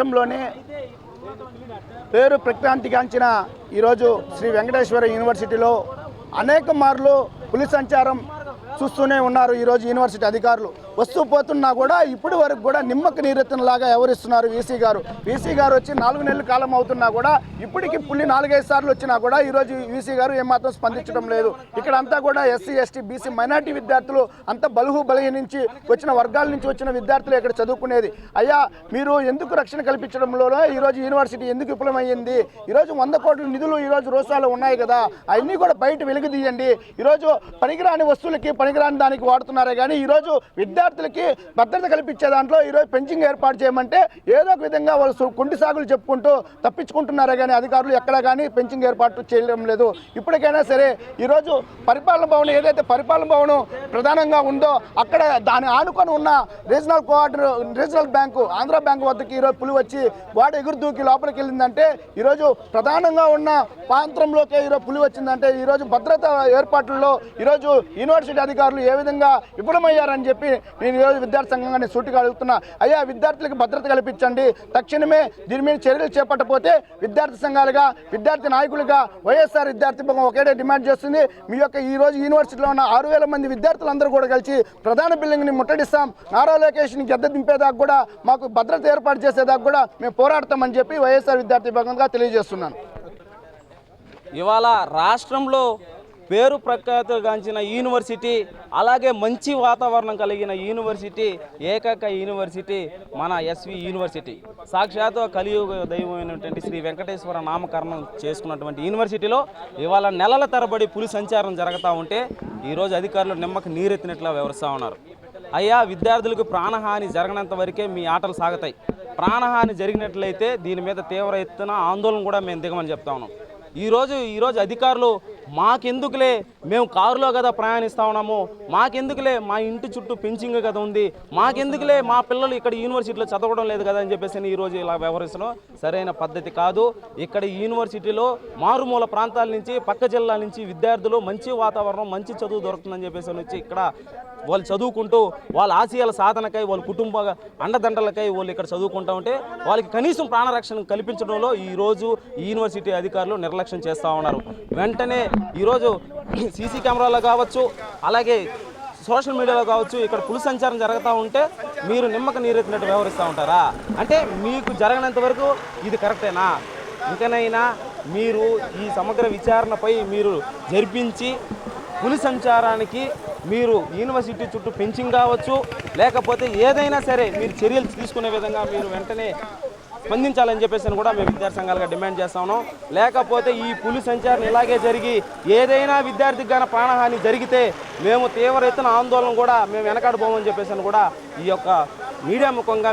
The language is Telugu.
రాష్ట్రంలోనే పేరు ప్రఖ్యాతిగాంచిన ఈరోజు శ్రీ వెంకటేశ్వర యూనివర్సిటీలో అనేక మార్లు పులి సంచారం చూస్తూనే ఉన్నారు ఈరోజు యూనివర్సిటీ అధికారులు. వస్తూ పోతున్నా కూడా ఇప్పటి వరకు కూడా నిమ్మక నీరెత్తనలాగా ఎవరిస్తున్నారు వీసీ గారు. వీసీ గారు వచ్చి నాలుగు నెలల కాలం అవుతున్నా కూడా ఇప్పటికి పులి నాలుగైదు సార్లు వచ్చినా కూడా ఈరోజు వీసీ గారు ఏమాత్రం స్పందించడం లేదు. ఇక్కడ అంతా కూడా ఎస్సీ ఎస్టీ బీసీ మైనార్టీ విద్యార్థులు అంత బలుహు బలహీ నుంచి వచ్చిన వర్గాల నుంచి వచ్చిన విద్యార్థులు ఇక్కడ చదువుకునేది. అయ్యా మీరు ఎందుకు రక్షణ కల్పించడంలో ఈరోజు యూనివర్సిటీ ఎందుకు విఫలమైంది ఈరోజు వంద కోట్ల నిధులు ఈరోజు రోసాలు ఉన్నాయి కదా. అవన్నీ కూడా బయట వెలుగుదీయండి ఈరోజు పనికిరాని వస్తువులకి పనికిరాని దానికి వాడుతున్నారే కానీ ఈరోజు విద్యార్థులకి భద్రత కల్పించే దాంట్లో ఈరోజు పెంచింగ్ ఏర్పాటు చేయమంటే ఏదో ఒక విధంగా వాళ్ళు కుంటి సాగులు చెప్పుకుంటూ తప్పించుకుంటున్నారే కానీ అధికారులు ఎక్కడ కానీ పెంచింగ్ ఏర్పాటు చేయడం లేదు. ఇప్పటికైనా సరే ఈరోజు పరిపాలన భవనం ఏదైతే పరిపాలన భవనం ప్రధానంగా ఉందో అక్కడ దాని ఆనుకొని ఉన్న రీజనల్ కోఆర్డినే రీజనల్ బ్యాంకు ఆంధ్ర బ్యాంకు వద్దకి ఈరోజు పులి వచ్చి వాడు ఎగురు దూకి లోపలికి వెళ్ళిందంటే ఈరోజు ప్రధానంగా ఉన్న ప్రాంతంలోకే ఈరోజు పులి వచ్చిందంటే ఈరోజు భద్రత ఏర్పాట్లలో ఈరోజు యూనివర్సిటీ అధికారులు ఏ విధంగా విఫలమయ్యారని చెప్పి నేను ఈరోజు విద్యార్థి సంఘంగా నేను సూటిగా అడుగుతున్నా. అయ్యా విద్యార్థులకు భద్రత కల్పించండి. తక్షణమే దీని మీద చర్యలు చేపట్టకపోతే విద్యార్థి సంఘాలుగా విద్యార్థి నాయకులుగా వైఎస్ఆర్ విద్యార్థి బృందం ఒకటే డిమాండ్ చేస్తుంది. మీ యొక్క ఈ రోజు యూనివర్సిటీలో ఉన్న ఆరు వేల మంది విద్యార్థులందరూ కూడా కలిసి ప్రధాన బిల్డింగ్ని ముట్టడిస్తాం. నారా లోకేష్ని గద్ద దింపేదాకా కూడా మాకు భద్రత ఏర్పాటు చేసేదాకా కూడా మేము పోరాడతామని చెప్పి వైఎస్ఆర్ విద్యార్థి భాగంగా తెలియజేస్తున్నాను. ఇవాళ రాష్ట్రంలో పేరు ప్రఖ్యాతిగాంచిన యూనివర్సిటీ అలాగే మంచి వాతావరణం కలిగిన యూనివర్సిటీ ఏకైక యూనివర్సిటీ మన ఎస్వి యూనివర్సిటీ. సాక్షాత్ కలియుగ దైవమైనటువంటి శ్రీ వెంకటేశ్వర నామకరణం చేసుకున్నటువంటి యూనివర్సిటీలో ఇవాళ నెలల తరబడి పులి సంచారం జరుగుతూ ఉంటే ఈరోజు అధికారులు నిమ్మకు నీరెత్తినట్లు వ్యవహరిస్తూ ఉన్నారు. అయ్యా విద్యార్థులకు ప్రాణహాని జరగనంత వరకే మీ ఆటలు సాగుతాయి. ప్రాణహాని జరిగినట్లయితే దీని మీద తీవ్ర ఎత్తున ఆందోళన కూడా మేము దిగమని చెప్తా ఉన్నాం. ఈరోజు ఈరోజు అధికారులు మాకెందుకులే మేము కారులో కదా ప్రయాణిస్తా ఉన్నాము? మాకెందుకులే మా ఇంటి చుట్టూ పెంచింగ్ కదా ఉంది? మాకెందుకులే మా పిల్లలు ఇక్కడ యూనివర్సిటీలో చదవడం లేదు కదా అని చెప్పేసి ఈరోజు ఇలా వ్యవహరిస్తున్నాం సరైన పద్ధతి కాదు. ఇక్కడ యూనివర్సిటీలో మారుమూల ప్రాంతాల నుంచి పక్క జిల్లాల నుంచి విద్యార్థులు మంచి వాతావరణం మంచి చదువు దొరుకుతుందని చెప్పేసి వచ్చి ఇక్కడ వాళ్ళు చదువుకుంటూ వాళ్ళ ఆశయాల సాధనకై వాళ్ళ కుటుంబ అండదండలకై వాళ్ళు ఇక్కడ చదువుకుంటూ ఉంటే వాళ్ళకి కనీసం ప్రాణరక్షణ కల్పించడంలో ఈరోజు ఈ యూనివర్సిటీ అధికారులు నిర్లక్ష్యం చేస్తూ ఉన్నారు. వెంటనే ఈరోజు సీసీ కెమెరాలో కావచ్చు అలాగే సోషల్ మీడియాలో కావచ్చు ఇక్కడ పులి సంచారం జరుగుతూ ఉంటే మీరు నిమ్మక నీరెత్తినట్టు వ్యవహరిస్తూ ఉంటారా? అంటే మీకు జరగనంత వరకు ఇది కరెక్టేనా? ఇంకనైనా మీరు ఈ సమగ్ర విచారణపై మీరు జరిపించి పులి సంచారానికి మీరు యూనివర్సిటీ చుట్టూ పెంచింగ్ కావచ్చు లేకపోతే ఏదైనా సరే మీరు చర్యలు తీసుకునే విధంగా మీరు వెంటనే స్పందించాలని చెప్పేసి అని కూడా మేము విద్యార్థి సంఘాలుగా డిమాండ్ చేస్తా ఉన్నాం. లేకపోతే ఈ పులి సంచారం ఇలాగే జరిగి ఏదైనా విద్యార్థికి గాన ప్రాణహాని జరిగితే మేము తీవ్ర ఎత్తున ఆందోళన కూడా మేము వెనకాడబోమని చెప్పేసి అని కూడా ఈ యొక్క మీడియా ముఖంగా